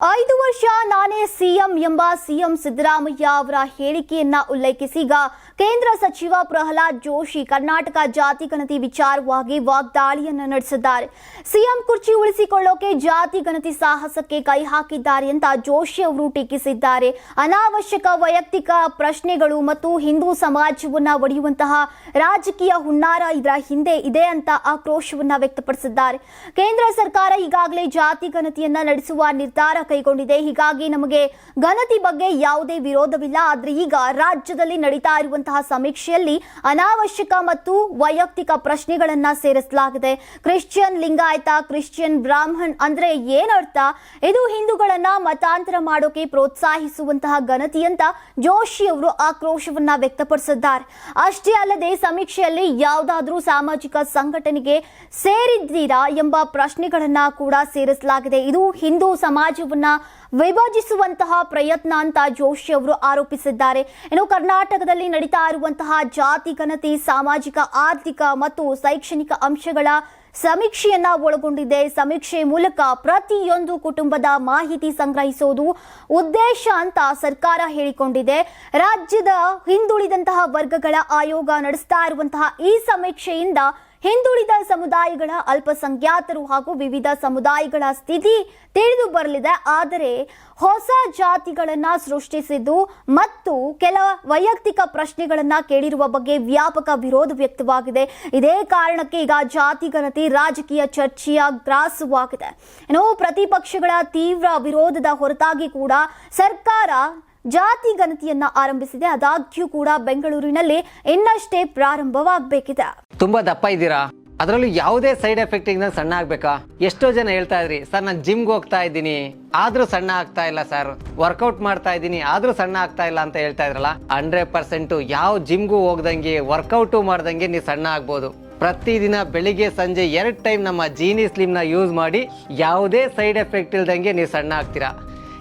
ಐದು ವರ್ಷ ನಾನೇ ಸಿಎಂ ಎಂಬ ಸಿಎಂ ಸಿದ್ದರಾಮಯ್ಯ ಅವರ ಹೇಳಿಕೆಯನ್ನ ಉಲ್ಲೇಖಿಸಿ ಕೇಂದ್ರ ಸಚಿವ ಪ್ರಹ್ಲಾದ್ ಜೋಶಿ ಕರ್ನಾಟಕ ಜಾತಿ ಗಣತಿ ವಿಚಾರವಾಗಿ ವಾಗ್ದಾಳಿಯನ್ನು ನಡೆಸಿದ್ದಾರೆ. ಸಿಎಂ ಕುರ್ಚಿ ಉಳಿಸಿಕೊಳ್ಳೋಕೆ ಜಾತಿ ಗಣತಿ ಸಾಹಸಕ್ಕೆ ಕೈ ಹಾಕಿದ್ದಾರೆ ಅಂತ ಜೋಶಿ ಅವರು ಟೀಕಿಸಿದ್ದಾರೆ. ಅನಾವಶ್ಯಕ ವೈಯಕ್ತಿಕ ಪ್ರಶ್ನೆಗಳು ಮತ್ತು ಹಿಂದೂ ಸಮಾಜವನ್ನ ಒಡೆಯುವಂತಹ ರಾಜಕೀಯ ಹುನ್ನಾರ ಇದರ ಹಿಂದೆ ಇದೆ ಅಂತ ಆಕ್ರೋಶವನ್ನ ವ್ಯಕ್ತಪಡಿಸಿದ್ದಾರೆ. ಕೇಂದ್ರ ಸರ್ಕಾರ ಈಗಾಗಲೇ ಜಾತಿ ಗಣತಿಯನ್ನ ನಡೆಸುವ ನಿರ್ಧಾರ ಕೈಗೊಂಡಿದೆ. ಹೀಗಾಗಿ ನಮಗೆ ಗಣತಿ ಬಗ್ಗೆ ಯಾವುದೇ ವಿರೋಧವಿಲ್ಲ. ಆದರೆ ಈಗ ರಾಜ್ಯದಲ್ಲಿ ನಡೀತಾ ಇರುವಂತಹ ಸಮೀಕ್ಷೆಯಲ್ಲಿ ಅನಾವಶ್ಯಕ ಮತ್ತು ವೈಯಕ್ತಿಕ ಪ್ರಶ್ನೆಗಳನ್ನ ಸೇರಿಸಲಾಗಿದೆ. ಕ್ರಿಶ್ಚಿಯನ್ ಲಿಂಗಾಯತ, ಕ್ರಿಶ್ಚಿಯನ್ ಬ್ರಾಹ್ಮಣ್ ಅಂದ್ರೆ ಏನರ್ಥ ಇದು ಹಿಂದೂಗಳನ್ನ ಮತಾಂತರ ಮಾಡೋಕೆ ಪ್ರೋತ್ಸಾಹಿಸುವಂತಹ ಘನತಿ ಅಂತ ಜೋಶಿ ಅವರು ಆಕ್ರೋಶವನ್ನ ವ್ಯಕ್ತಪಡಿಸಿದ್ದಾರೆ. ಅಷ್ಟೇ ಅಲ್ಲದೆ ಸಮೀಕ್ಷೆಯಲ್ಲಿ ಯಾವುದಾದ್ರೂ ಸಾಮಾಜಿಕ ಸಂಘಟನೆಗೆ ಸೇರಿದ್ದೀರಾ ಎಂಬ ಪ್ರಶ್ನೆಗಳನ್ನ ಕೂಡ ಸೇರಿಸಲಾಗಿದೆ. ಇದು ಹಿಂದೂ ಸಮಾಜವನ್ನ ವಿಭಜಿಸುವಂತಹ ಪ್ರಯತ್ನ ಅಂತ ಜೋಶಿ ಅವರು ಆರೋಪಿಸಿದ್ದಾರೆ. ಇನ್ನು ಕರ್ನಾಟಕದಲ್ಲಿ ನಡೀತಾ ಇರುವಂತಹ ಜಾತಿ ಘನತೆ, ಸಾಮಾಜಿಕ, ಆರ್ಥಿಕ ಮತ್ತು ಶೈಕ್ಷಣಿಕ ಅಂಶಗಳ ಸಮೀಕ್ಷೆಯನ್ನ ಒಳಗೊಂಡಿದೆ. ಸಮೀಕ್ಷೆ ಮೂಲಕ ಪ್ರತಿಯೊಂದು ಕುಟುಂಬದ ಮಾಹಿತಿ ಸಂಗ್ರಹಿಸೋದು ಉದ್ದೇಶ ಅಂತ ಸರ್ಕಾರ ಹೇಳಿಕೊಂಡಿದೆ. ರಾಜ್ಯದ ಹಿಂದುಳಿದಂತಹ ವರ್ಗಗಳ ಆಯೋಗ ನಡೆಸ್ತಾ ಇರುವಂತಹ ಈ ಸಮೀಕ್ಷೆಯಿಂದ ಹಿಂದುಳಿದ ಸಮುದಾಯಗಳ ಅಲ್ಪಸಂಖ್ಯಾತರು ಹಾಗೂ ವಿವಿಧ ಸಮುದಾಯಗಳ ಸ್ಥಿತಿ ತಿಳಿದು ಬರಲಿದೆ. ಆದರೆ ಹೊಸ ಜಾತಿಗಳನ್ನು ಸೃಷ್ಟಿಸಿದ್ದು ಮತ್ತು ಕೆಲ ವೈಯಕ್ತಿಕ ಪ್ರಶ್ನೆಗಳನ್ನು ಕೇಳಿರುವ ಬಗ್ಗೆ ವ್ಯಾಪಕ ವಿರೋಧ ವ್ಯಕ್ತವಾಗಿದೆ. ಇದೇ ಕಾರಣಕ್ಕೆ ಈಗ ಜಾತಿ ಗಣತಿ, ರಾಜಕೀಯ ಚರ್ಚೆಯ ಗ್ರಾಸವಾಗಿದೆ. ಇನ್ನು ಪ್ರತಿಪಕ್ಷಗಳ ತೀವ್ರ ವಿರೋಧದ ಹೊರತಾಗಿ ಕೂಡ ಸರ್ಕಾರ ಜಾತಿ ಗಣತಿಯನ್ನ ಆರಂಭಿಸಿದೆ. ಆದಾಗ್ಯೂ ಕೂಡ ಬೆಂಗಳೂರಿನಲ್ಲಿ ಇನ್ನಷ್ಟೇ ಪ್ರಾರಂಭವಾಗಬೇಕಿದೆ. ತುಂಬಾ ದಪ್ಪ ಇದ್ದೀರಾ? ಅದರಲ್ಲೂ ಯಾವುದೇ ಸೈಡ್ ಎಫೆಕ್ಟ್ ಇಂದ ಸಣ್ಣ ಆಗ್ಬೇಕಾ? ಎಷ್ಟೋ ಜನ ಹೇಳ್ತಾ ಇದ್ರಿ, ಸರ್, ನಾನು ಜಿಮ್ಗೆ ಹೋಗ್ತಾ ಇದ್ದೀನಿ. ಆದ್ರೂ ಸಣ್ಣ ಆಗ್ತಾ ಇಲ್ಲ, ಸರ್ ವರ್ಕೌಟ್ ಮಾಡ್ತಾ ಇದ್ದೀನಿ. ಆದ್ರೂ ಸಣ್ಣ ಆಗ್ತಾ ಇಲ್ಲ ಅಂತ ಹೇಳ್ತಾ ಇದ್ರಲ್ಲ ಹಂಡ್ರೆಡ್ ಪರ್ಸೆಂಟ್ ಯಾವ ಜಿಮ್ಗೂ ಹೋಗ್ದಂಗೆ ವರ್ಕೌಟು ಮಾಡ್ದಂಗೆ ನೀವು ಸಣ್ಣ ಆಗ್ಬೋದು. ಪ್ರತಿದಿನ ಬೆಳಿಗ್ಗೆ, ಸಂಜೆ ಎರಡು ಟೈಮ್ ನಮ್ಮ ಜೀನಿ ಸ್ಲಿಮ್ನ ಯೂಸ್ ಮಾಡಿ, ಯಾವುದೇ ಸೈಡ್ ಎಫೆಕ್ಟ್ ಇಲ್ದಂಗೆ ನೀವು ಸಣ್ಣ ಆಗ್ತೀರಾ?